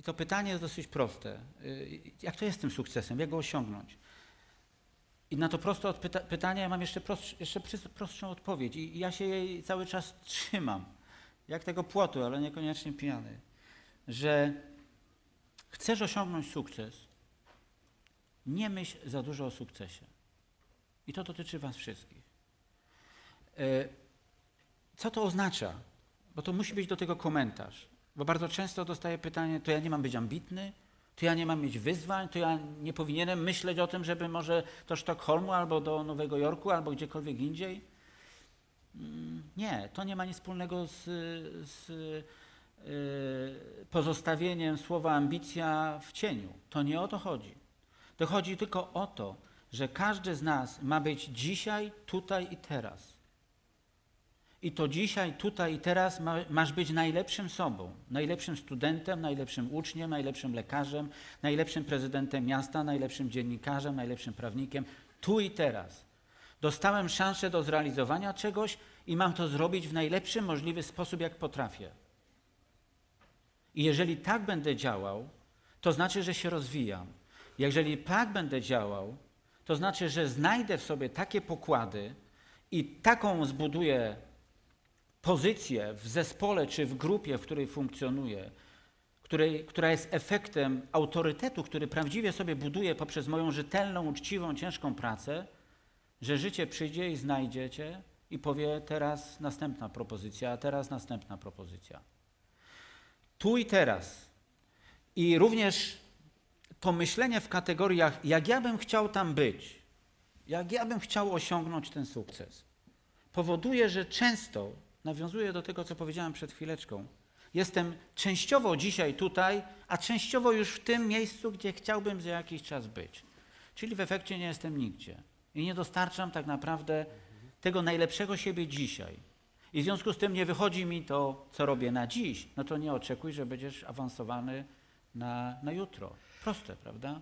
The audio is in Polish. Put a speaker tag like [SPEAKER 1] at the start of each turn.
[SPEAKER 1] I to pytanie jest dosyć proste. Y, Jak to jest z tym sukcesem? Jak go osiągnąć? I na to proste odpyta- pytanie ja mam jeszcze, prostsz, jeszcze prostszą odpowiedź. I ja się jej cały czas trzymam. Jak tego płotu, ale niekoniecznie pijany. Że chcesz osiągnąć sukces, nie myśl za dużo o sukcesie. I to dotyczy Was wszystkich. E, Co to oznacza? Bo to musi być do tego komentarz. Bo bardzo często dostaję pytanie, to ja nie mam być ambitny, to ja nie mam mieć wyzwań, to ja nie powinienem myśleć o tym, żeby może do Sztokholmu albo do Nowego Jorku albo gdziekolwiek indziej. Mm, Nie, to nie ma nic wspólnego z, z y, pozostawieniem słowa ambicja w cieniu. To nie o to chodzi. To chodzi tylko o to, że każdy z nas ma być dzisiaj, tutaj i teraz. I to dzisiaj, tutaj i teraz ma, masz być najlepszym sobą, najlepszym studentem, najlepszym uczniem, najlepszym lekarzem, najlepszym prezydentem miasta, najlepszym dziennikarzem, najlepszym prawnikiem, tu i teraz. Dostałem szansę do zrealizowania czegoś i mam to zrobić w najlepszy możliwy sposób, jak potrafię. I jeżeli tak będę działał, to znaczy, że się rozwijam. Jeżeli tak będę działał, to znaczy, że znajdę w sobie takie pokłady i taką zbuduję pozycję w zespole czy w grupie, w której funkcjonuję, której, która jest efektem autorytetu, który prawdziwie sobie buduję poprzez moją rzetelną, uczciwą, ciężką pracę, że życie przyjdzie i znajdziecie i powie teraz następna propozycja, a teraz następna propozycja. Tu i teraz. I również to myślenie w kategoriach, jak ja bym chciał tam być, jak ja bym chciał osiągnąć ten sukces, powoduje, że często, nawiązuję do tego, co powiedziałem przed chwileczką, jestem częściowo dzisiaj tutaj, a częściowo już w tym miejscu, gdzie chciałbym za jakiś czas być. Czyli w efekcie nie jestem nigdzie. I nie dostarczam tak naprawdę tego najlepszego siebie dzisiaj. I w związku z tym nie wychodzi mi to, co robię na dziś, no to nie oczekuj, że będziesz awansowany na, na jutro. Proste, prawda?